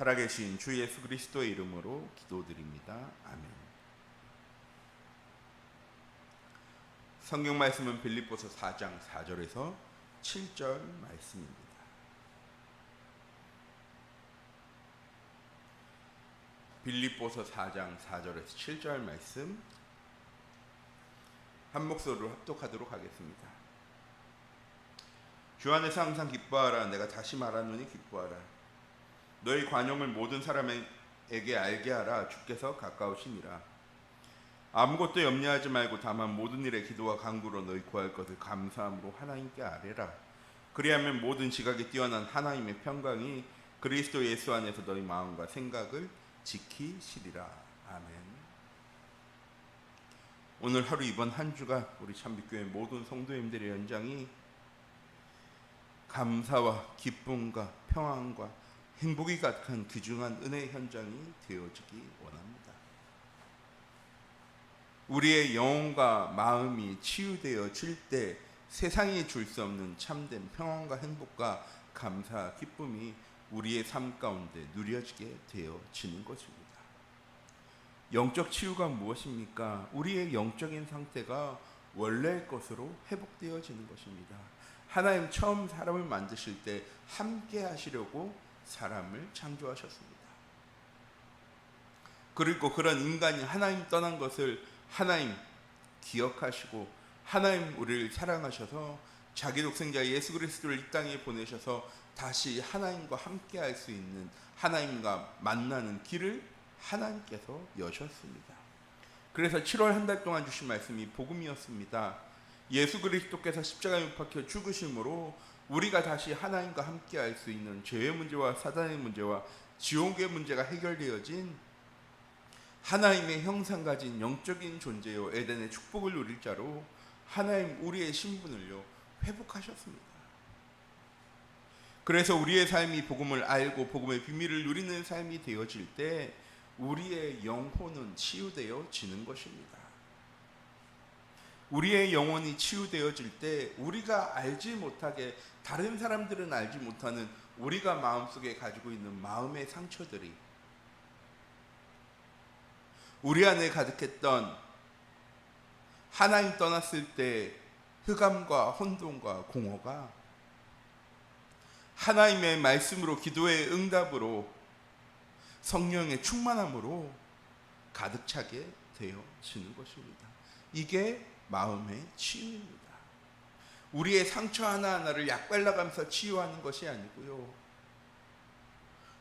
살아계신 주 예수 그리스도의 이름으로 기도드립니다. 아멘. 성경 말씀은 빌립보서 4장 4절에서 7절 말씀입니다. 빌립보서 4장 4절에서 7절 말씀 한 목소리로 합독하도록 하겠습니다. 주 안에서 항상 기뻐하라 내가 다시 말하노니 기뻐하라 너희 관용을 모든 사람에게 알게 하라. 주께서 가까우시니라. 아무것도 염려하지 말고 다만 모든 일에 기도와 간구로 너희 구할 것을 감사함으로 하나님께 아뢰라. 그리하면 모든 지각이 뛰어난 하나님의 평강이 그리스도 예수 안에서 너희 마음과 생각을 지키시리라. 아멘. 오늘 하루 이번 한 주가 우리 참빛교회 모든 성도님들의 연장이 감사와 기쁨과 평안과 행복이 가득한 귀중한 은혜의 현장이 되어지기 원합니다. 우리의 영혼과 마음이 치유되어질 때 세상이 줄 수 없는 참된 평안과 행복과 감사, 기쁨이 우리의 삶 가운데 누려지게 되어지는 것입니다. 영적 치유가 무엇입니까? 우리의 영적인 상태가 원래의 것으로 회복되어지는 것입니다. 하나님 처음 사람을 만드실 때 함께 하시려고 사람을 창조하셨습니다. 그리고 그런 인간이 하나님 떠난 것을 하나님 기억하시고 하나님 우리를 사랑하셔서 자기 독생자 예수 그리스도를 이 땅에 보내셔서 다시 하나님과 함께 할 수 있는 하나님과 만나는 길을 하나님께서 여셨습니다. 그래서 7월 한 달 동안 주신 말씀이 복음이었습니다. 예수 그리스도께서 십자가에 못 박혀 죽으심으로 우리가 다시 하나님과 함께 할 수 있는 죄의 문제와 사단의 문제와 지옥의 문제가 해결되어진 하나님의 형상 가진 영적인 존재요 에덴의 축복을 누릴 자로 하나님 우리의 신분을요 회복하셨습니다. 그래서 우리의 삶이 복음을 알고 복음의 비밀을 누리는 삶이 되어질 때 우리의 영혼은 치유되어지는 것입니다. 우리의 영혼이 치유되어질 때 우리가 알지 못하게 다른 사람들은 알지 못하는 우리가 마음속에 가지고 있는 마음의 상처들이 우리 안에 가득했던 하나님 떠났을 때 흑암과 혼돈과 공허가 하나님의 말씀으로 기도의 응답으로 성령의 충만함으로 가득 차게 되어지는 것입니다. 이게 마음의 치유입니다. 우리의 상처 하나하나를 약 발라가면서 치유하는 것이 아니고요.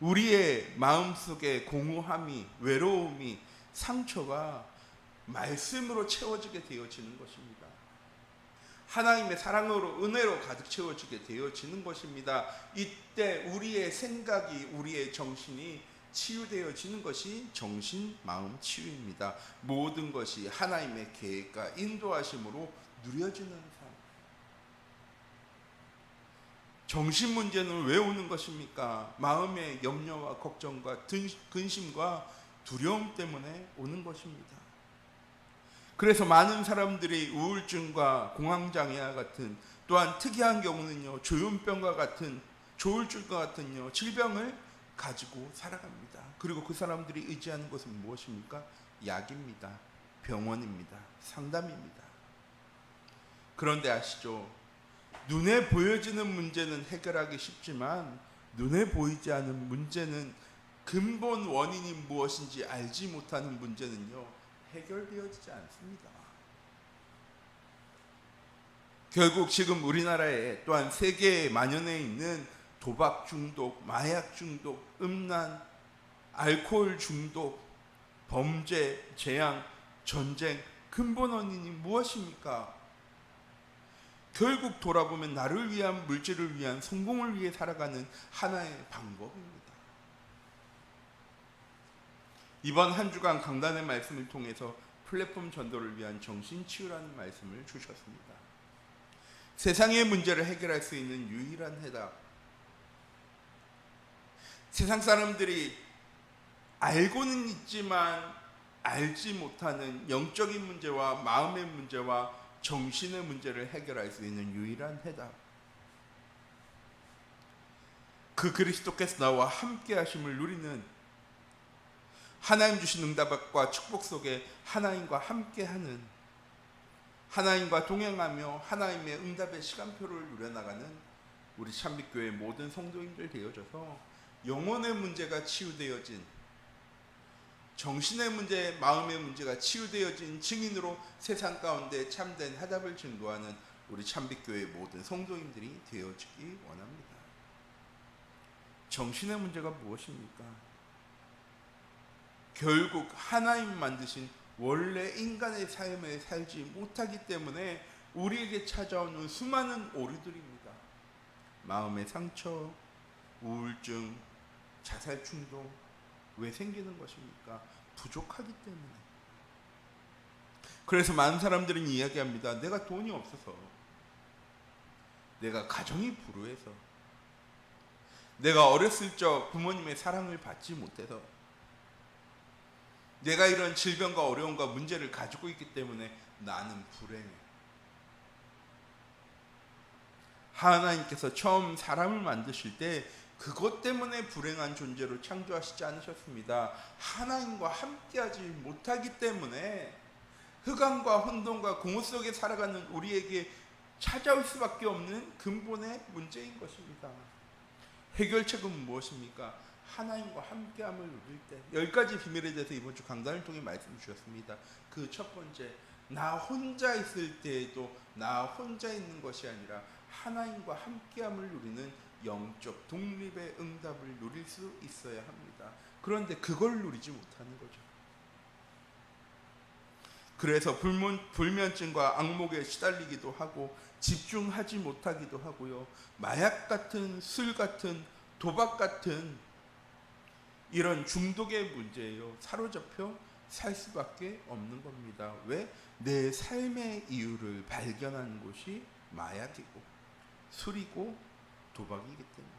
우리의 마음속에 공허함이, 외로움이, 상처가 말씀으로 채워지게 되어지는 것입니다. 하나님의 사랑으로 은혜로 가득 채워지게 되어지는 것입니다. 이때 우리의 생각이 우리의 정신이 치유되어지는 것이 정신 마음 치유입니다. 모든 것이 하나님의 계획과 인도하심으로 누려지는 삶. 정신 문제는 왜 오는 것입니까? 마음의 염려와 걱정과 근심과 두려움 때문에 오는 것입니다. 그래서 많은 사람들이 우울증과 공황장애와 같은 또한 특이한 경우는요 조현병과 같은 조울증과 같은요 질병을 가지고 살아갑니다. 그리고 그 사람들이 의지하는 것은 무엇입니까? 약입니다. 병원입니다. 상담입니다. 그런데 아시죠? 눈에 보여지는 문제는 해결하기 쉽지만 눈에 보이지 않는 문제는 근본 원인이 무엇인지 알지 못하는 문제는요 해결되어지지 않습니다. 결국 지금 우리나라에 또한 세계에 만연해 있는 도박 중독, 마약 중독, 음란, 알코올 중독, 범죄, 재앙, 전쟁 근본 원인이 무엇입니까? 결국 돌아보면 나를 위한 물질을 위한 성공을 위해 살아가는 하나의 방법입니다. 이번 한 주간 강단의 말씀을 통해서 플랫폼 전도를 위한 정신 치유라는 말씀을 주셨습니다. 세상의 문제를 해결할 수 있는 유일한 해답. 세상 사람들이 알고는 있지만 알지 못하는 영적인 문제와 마음의 문제와 정신의 문제를 해결할 수 있는 유일한 해답. 그 그리스도께서 나와 함께 하심을 누리는 하나님 주신 응답과 축복 속에 하나님과 함께 하는 하나님과 동행하며 하나님의 응답의 시간표를 누려나가는 우리 참빛교회 모든 성도님들 되어져서 영혼의 문제가 치유되어진 정신의 문제, 마음의 문제가 치유되어진 증인으로 세상 가운데 참된 해답을 증거하는 우리 참빛교회 모든 성도님들이 되어지기 원합니다. 정신의 문제가 무엇입니까? 결국 하나님 만드신 원래 인간의 삶을 살지 못하기 때문에 우리에게 찾아오는 수많은 오류들입니다. 마음의 상처, 우울증, 자살 충동 왜 생기는 것입니까? 부족하기 때문에. 그래서 많은 사람들은 이야기합니다. 내가 돈이 없어서, 내가 가정이 불우해서, 내가 어렸을 적 부모님의 사랑을 받지 못해서, 내가 이런 질병과 어려움과 문제를 가지고 있기 때문에 나는 불행해. 하나님께서 처음 사람을 만드실 때 그것 때문에 불행한 존재로 창조하시지 않으셨습니다. 하나님과 함께하지 못하기 때문에 흑암과 혼돈과 공허 속에 살아가는 우리에게 찾아올 수밖에 없는 근본의 문제인 것입니다. 해결책은 무엇입니까? 하나님과 함께함을 누릴 때. 열 가지 비밀에 대해서 이번 주 강단을 통해 말씀 주셨습니다. 그 첫 번째, 나 혼자 있을 때에도 나 혼자 있는 것이 아니라 하나님과 함께함을 누리는 영적 독립의 응답을 누릴 수 있어야 합니다. 그런데 그걸 누리지 못하는 거죠. 그래서 불면, 불면증과 악목에 시달리기도 하고 집중하지 못하기도 하고요. 마약 같은 술 같은 도박 같은 이런 중독의 문제예요. 사로잡혀 살 수밖에 없는 겁니다. 왜? 내 삶의 이유를 발견한 곳이 마약이고 술이고 도박이기 때문에.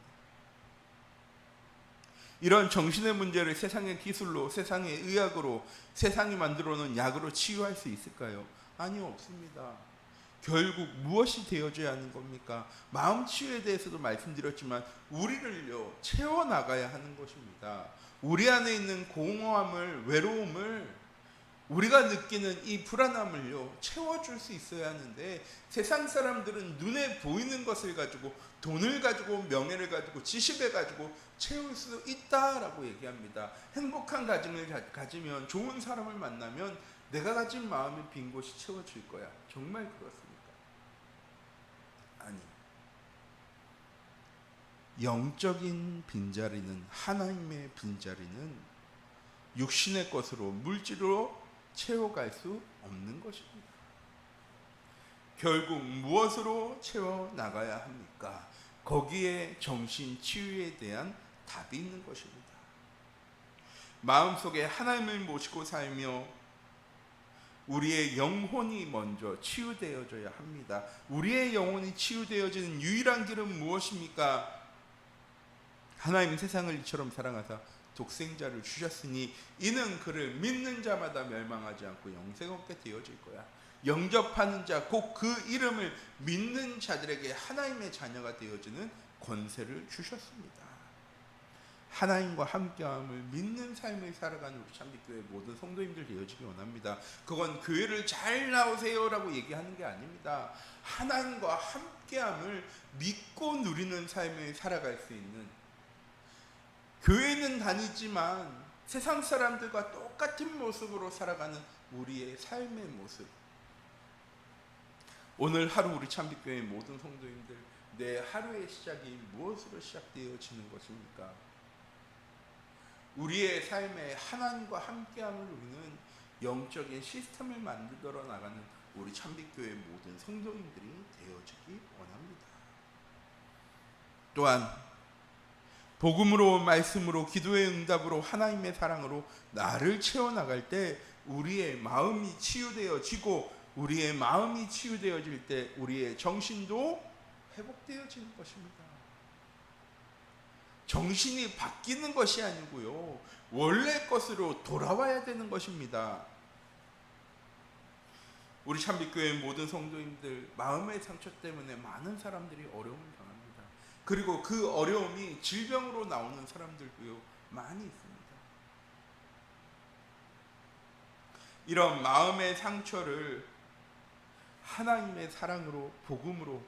이런 정신의 문제를 세상의 기술로, 세상의 의학으로, 세상이 만들어 놓은 약으로 치유할 수 있을까요? 아니요, 없습니다. 결국 무엇이 되어져야 하는 겁니까? 마음 치유에 대해서도 말씀드렸지만 우리를요 채워 나가야 하는 것입니다. 우리 안에 있는 공허함을 외로움을 우리가 느끼는 이 불안함을요 채워줄 수 있어야 하는데 세상 사람들은 눈에 보이는 것을 가지고 돈을 가지고 명예를 가지고 지식을 가지고 채울 수 있다라고 얘기합니다. 행복한 가정을 가, 가지면 좋은 사람을 만나면 내가 가진 마음의 빈 곳이 채워질 거야. 정말 그렇습니까? 아니. 영적인 빈자리는 하나님의 빈자리는 육신의 것으로 물질로 채워갈 수 없는 것입니다. 결국 무엇으로 채워 나가야 합니까? 거기에 정신 치유에 대한 답이 있는 것입니다. 마음속에 하나님을 모시고 살며 우리의 영혼이 먼저 치유되어져야 합니다. 우리의 영혼이 치유되어지는 유일한 길은 무엇입니까? 하나님 세상을 이처럼 사랑하사 독생자를 주셨으니 이는 그를 믿는 자마다 멸망하지 않고 영생 얻게 되어질 거야. 영접하는 자, 곧 그 이름을 믿는 자들에게 하나님의 자녀가 되어지는 권세를 주셨습니다. 하나님과 함께함을 믿는 삶을 살아가는 우리 참빛교회 모든 성도님들 되어지기 원합니다. 그건 교회를 잘 나오세요라고 얘기하는 게 아닙니다. 하나님과 함께함을 믿고 누리는 삶을 살아갈 수 있는 교회는 다니지만 세상 사람들과 똑같은 모습으로 살아가는 우리의 삶의 모습. 오늘 하루 우리 참빛교회 모든 성도님들 내 하루의 시작이 무엇으로 시작되어지는 것입니까? 우리의 삶에 하나님과 함께함을 누리는 영적인 시스템을 만들어 나가는 우리 참빛교회 모든 성도님들이 되어지기 원합니다. 또한 복음으로 말씀으로 기도의 응답으로 하나님의 사랑으로 나를 채워 나갈 때 우리의 마음이 치유되어지고 우리의 마음이 치유되어질 때 우리의 정신도 회복되어지는 것입니다. 정신이 바뀌는 것이 아니고요. 원래 것으로 돌아와야 되는 것입니다. 우리 참빛교회 모든 성도님들 마음의 상처 때문에 많은 사람들이 어려움을 당합니다. 그리고 그 어려움이 질병으로 나오는 사람들도요 많이 있습니다. 이런 마음의 상처를 하나님의 사랑으로 복음으로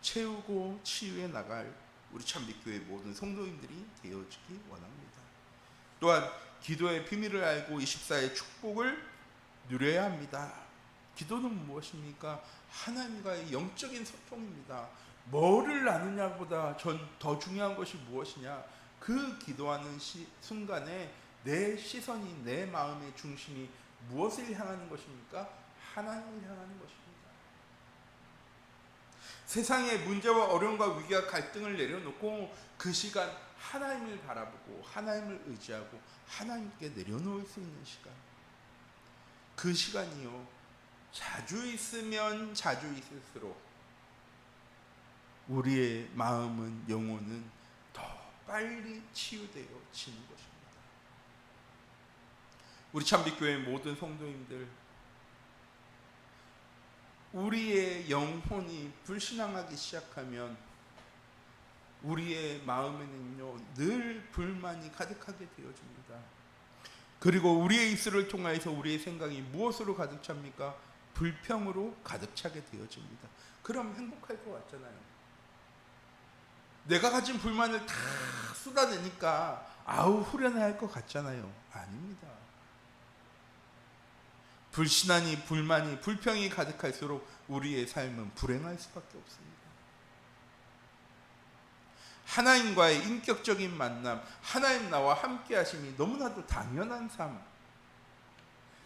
채우고 치유해 나갈 우리 참빛교회 모든 성도님들이 되어지기 원합니다. 또한 기도의 비밀을 알고 24의 축복을 누려야 합니다. 기도는 무엇입니까? 하나님과의 영적인 소통입니다. 뭐를 나누냐보다 전 더 중요한 것이 무엇이냐? 그 기도하는 시, 순간에 내 시선이 내 마음의 중심이 무엇을 향하는 것입니까? 하나님을 향하는 것입니다. 세상의 문제와 어려움과 위기와 갈등을 내려놓고 그 시간 하나님을 바라보고 하나님을 의지하고 하나님께 내려놓을 수 있는 시간. 그 시간이요. 자주 있으면 자주 있을수록 우리의 마음은 영혼은 더 빨리 치유되어 지는 것입니다. 우리 참빛교회 모든 성도님들 우리의 영혼이 불신앙하기 시작하면 우리의 마음에는요 늘 불만이 가득하게 되어집니다. 그리고 우리의 입술을 통하여서 우리의 생각이 무엇으로 가득 찹니까? 불평으로 가득 차게 되어집니다. 그럼 행복할 것 같잖아요. 내가 가진 불만을 다 쏟아내니까 아우 후련할 것 같잖아요. 아닙니다. 불신하니 불만이 불평이 가득할수록 우리의 삶은 불행할 수밖에 없습니다. 하나님과의 인격적인 만남, 하나님 나와 함께 하심이 너무나도 당연한 삶.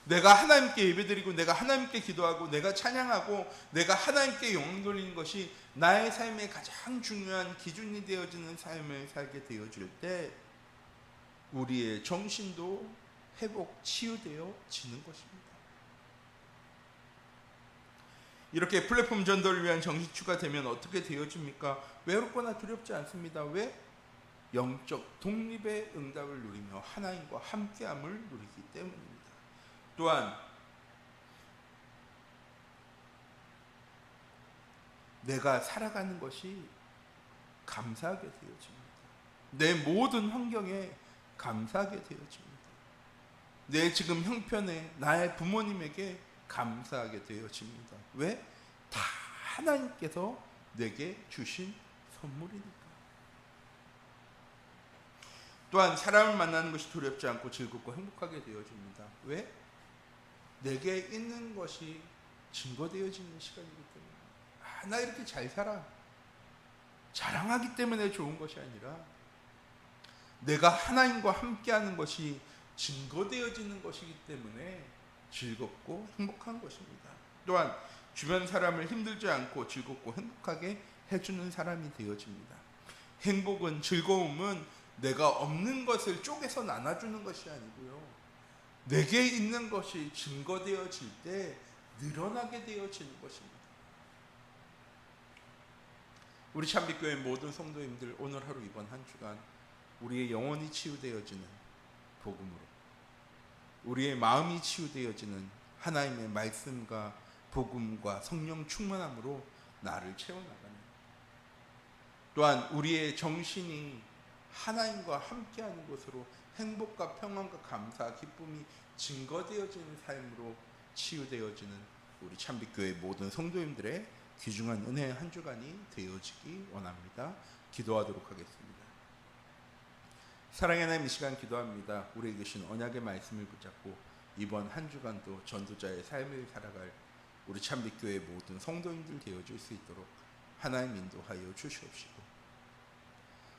내가 하나님께 예배드리고 내가 하나님께 기도하고 내가 찬양하고 내가 하나님께 영광 돌리는 것이 나의 삶의 가장 중요한 기준이 되어지는 삶을 살게 되어질 때 우리의 정신도 회복 치유되어 지는 것입니다. 이렇게 플랫폼 전도를 위한 정신추가 되면 어떻게 되어집니까? 외롭거나 두렵지 않습니다. 왜? 영적 독립의 응답을 누리며 하나님과 함께함을 누리기 때문입니다. 또한 내가 살아가는 것이 감사하게 되어집니다. 내 모든 환경에 감사하게 되어집니다. 내 지금 형편에 나의 부모님에게 감사하게 되어집니다. 왜? 다 하나님께서 내게 주신 선물이니까. 또한 사람을 만나는 것이 두렵지 않고 즐겁고 행복하게 되어집니다. 왜? 내게 있는 것이 증거되어지는 시간이기 때문에. 아, 나 이렇게 잘 살아. 자랑하기 때문에 좋은 것이 아니라 내가 하나님과 함께하는 것이 증거되어지는 것이기 때문에 즐겁고 행복한 것입니다. 또한 주변 사람을 힘들지 않고 즐겁고 행복하게 해주는 사람이 되어집니다. 행복은 즐거움은 내가 없는 것을 쪼개서 나눠주는 것이 아니고요. 내게 있는 것이 증거되어질 때 늘어나게 되어지는 것입니다. 우리 참빛교회 모든 성도님들 오늘 하루 이번 한 주간 우리의 영혼이 치유되어지는 복음으로 우리의 마음이 치유되어지는 하나님의 말씀과 복음과 성령 충만함으로 나를 채워나가는 또한 우리의 정신이 하나님과 함께하는 곳으로 행복과 평안과 감사, 기쁨이 증거되어지는 삶으로 치유되어지는 우리 참빛교회 모든 성도님들의 귀중한 은혜의 한 주간이 되어지기 원합니다. 기도하도록 하겠습니다. 사랑의 하나님 이 시간 기도합니다. 우리에게 주신 언약의 말씀을 붙잡고 이번 한 주간도 전도자의 삶을 살아갈 우리 참빛교회 모든 성도님들 되어줄 수 있도록 하나님 인도하여 주시옵시고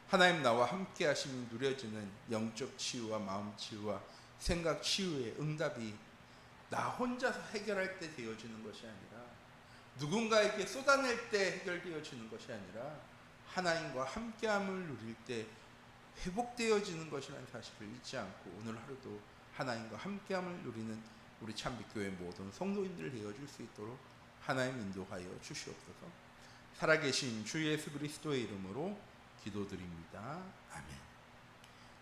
하나님 나와 함께 하심이 누려지는 영적 치유와 마음 치유와 생각 치유의 응답이 나 혼자서 해결할 때 되어지는 것이 아니라 누군가에게 쏟아낼 때 해결되어지는 것이 아니라 하나님과 함께함을 누릴 때 회복되어지는 것이라는 사실을 잊지 않고 오늘 하루도 하나님과 함께함을 누리는 우리 참빛교회 모든 성도인들 되어줄 수 있도록 하나님 인도하여 주시옵소서. 살아계신 주 예수 그리스도의 이름으로 기도드립니다. 아멘.